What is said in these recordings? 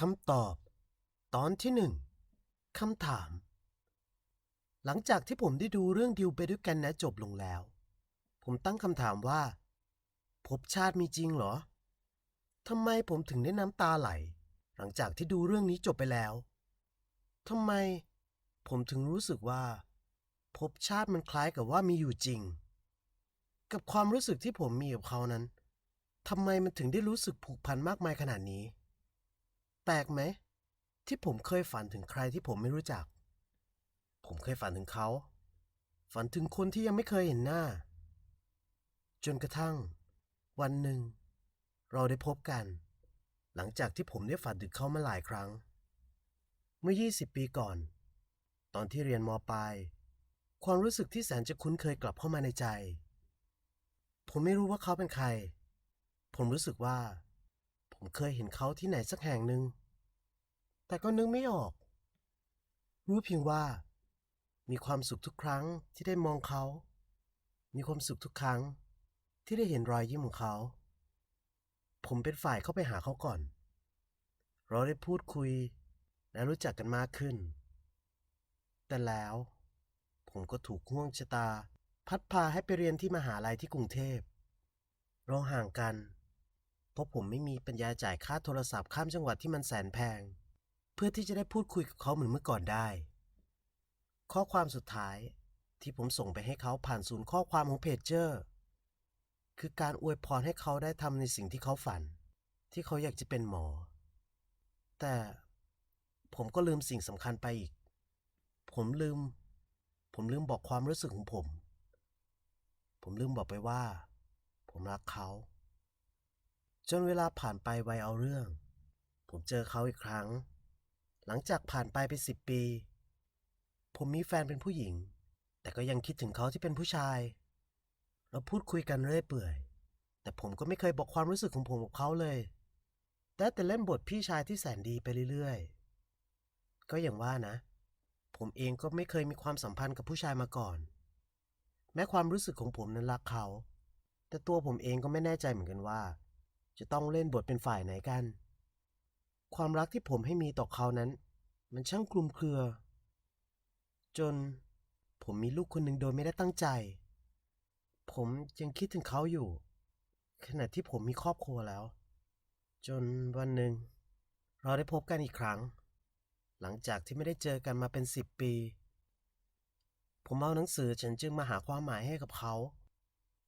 คำตอบ ตอนที่หนึ่งคำถาม หลังจากที่ผมได้ดูเรื่องดิวไปด้วยกันนะจบลงแล้ว ผมตั้งคำถามว่าภพชาติมีจริงเหรอทำไมผมถึงได้น้ำตาไหล หลังจากที่ดูเรื่องนี้จบไปแล้วทำไม ผมถึงรู้สึกว่าภพชาติมันคล้ายกับว่ามีอยู่จริง กับความรู้สึกที่ผมมีกับเขานั้นทำไมมันถึงได้รู้สึกผูกพันมากมายขนาดนี้ แปลกไหม ที่ผมเคยฝันถึงใครที่ผมไม่รู้จัก ผมเคยฝันถึงเขา ฝันถึงคนที่ยังไม่เคยเห็นหน้า จนกระทั่ง วันหนึ่ง เราได้พบกัน หลังจากที่ผมได้ฝันถึงเขามาหลายครั้ง เมื่อ 20 ปีก่อน ตอนที่เรียนมปลาย ความรู้สึกที่แสนจะคุ้นเคยกลับเข้ามาในใจ ผมไม่รู้ว่าเขาเป็นใคร ผมรู้สึกว่า เคยเห็นเขาที่ไหนสักแห่งหนึ่ง แต่ก็นึกไม่ออก รู้เพียงว่า มีความสุขทุกครั้งที่ได้มองเขา มีความสุขทุกครั้งที่ได้เห็นรอยยิ้มของเขา ผมเป็นฝ่ายเข้าไปหาเขาก่อน เราได้พูดคุยและรู้จักกันมากขึ้น แต่แล้ว ผมก็ถูกห่วงชะตา พัดพาให้ไปเรียนที่มหาลัยที่กรุงเทพ เราห่างกัน เพราะผมไม่มีปัญญาจ่ายค่าโทรศัพท์ข้ามจังหวัดที่มันแสนแพง เพื่อที่จะได้พูดคุยกับเขาเหมือนเมื่อก่อนได้ ข้อความสุดท้ายที่ผมส่งไปให้เขาผ่านศูนย์ข้อความของเพจเจอร์คือการอวยพรให้เขาได้ทำในสิ่งที่เขาฝัน ที่เขาอยากจะเป็นหมอ แต่ผมก็ลืมสิ่งสำคัญไปอีก ผมลืม ผมลืมบอกความรู้สึกของผม ผมลืมบอกไปว่า ผมรักเขา จนเวลาผ่านไปไวเอาเรื่อง ผมเจอเขาอีกครั้ง หลังจากผ่านไปไปสิบปี ผมมีแฟนเป็นผู้หญิง แต่ก็ยังคิดถึงเขาที่เป็นผู้ชาย เราพูดคุยกันเรื่อยเปื่อย แต่ผมก็ไม่เคยบอกความรู้สึกของผมกับเขาเลย แต่แต่เล่นบทพี่ชายที่แสนดีไปเรื่อยๆ ก็อย่างว่านะ ผมเองก็ไม่เคยมีความสัมพันธ์กับผู้ชายมาก่อน แม้ความรู้สึกของผมนั้นรักเขา แต่ตัวผมเองก็ไม่แน่ใจเหมือนกันว่า จะต้องเล่นบทเป็นฝ่ายไหนกัน ความรักที่ผมให้มีต่อเขานั้น มันช่างคลุมเครือ จนผมมีลูกคนหนึ่งโดยไม่ได้ตั้งใจ ผมยังคิดถึงเขาอยู่ ขณะที่ผมมีครอบครัวแล้ว จนวันหนึ่ง เราได้พบกันอีกครั้ง หลังจากที่ไม่ได้เจอกันมาเป็นสิบปี ผมเอาหนังสือฉันจึงมาหาความหมายให้กับเขา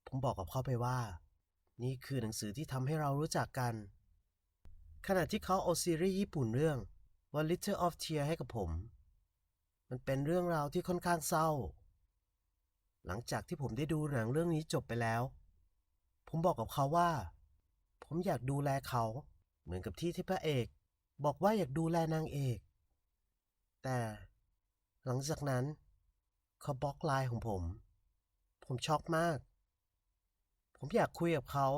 ผมบอกกับเขาไปว่า นี่คือหนังสือที่ทำให้เรารู้จักกัน ขณะที่เขาเอาซีรีส์ญี่ปุ่นเรื่อง One Liter of Tear ให้กับผม มันเป็นเรื่องราวที่ค่อนข้างเศร้า หลังจากที่ผมได้ดูหนังเรื่องนี้จบไปแล้ว ผมบอกกับเขาว่า ผมอยากดูแลเขา เหมือนกับที่ที่พระเอก บอกว่าอยากดูแลนางเอก แต่หลังจากนั้นเขาบล็อกไลน์ของผม ผมช็อกมาก ผมอยากคุยกับเขา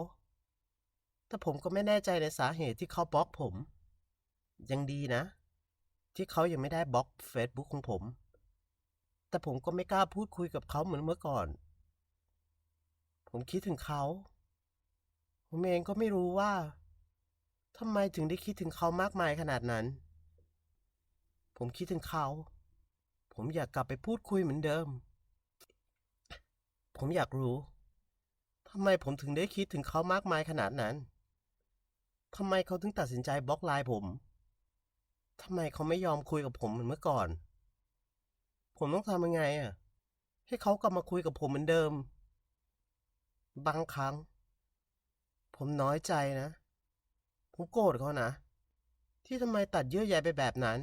แต่ผมก็ไม่แน่ใจในสาเหตุที่เขาบล็อกผม ยังดีนะ ที่เขายังไม่ได้บล็อก Facebook ของผม แต่ผมก็ไม่กล้าพูดคุยกับเขาเหมือนเมื่อก่อน ผมคิดถึงเขา ผมเองก็ไม่รู้ว่าทำไมถึงได้คิดถึงเขามากมายขนาดนั้น ผมคิดถึงเขา ผมอยากกลับไปพูดคุยเหมือนเดิม ผมอยากรู้ำไมผมถึงได้คิดถึงเขามากมายขนาดนั้น ทำไมเขาถึงตัดสินใจบล็อกไลน์ผม ทำไมเขาไม่ยอมคุยกับผมเหมือนเมื่อก่อน ผมต้องทำยังไงอะ ให้เขากลับมาคุยกับผมเหมือนเดิม บางครั้ง ผมน้อยใจนะ ผมโกรธเขานะ ที่ทำไมตัดเยื่อใยไปแบบนั้น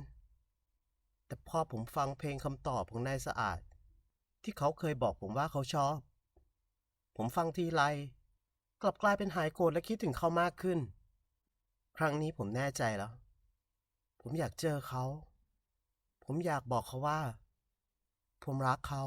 แต่พอผมฟังเพลงคำตอบของนายสะอาด ที่เขาเคยบอกผมว่าเขาชอบ ผมฟังทีไร กลับกลายเป็นหายโกรธและคิดถึงเขามากขึ้น ครั้งนี้ผมแน่ใจแล้ว ผมอยากเจอเขา ผมอยากบอกเขาว่า ผมรักเขา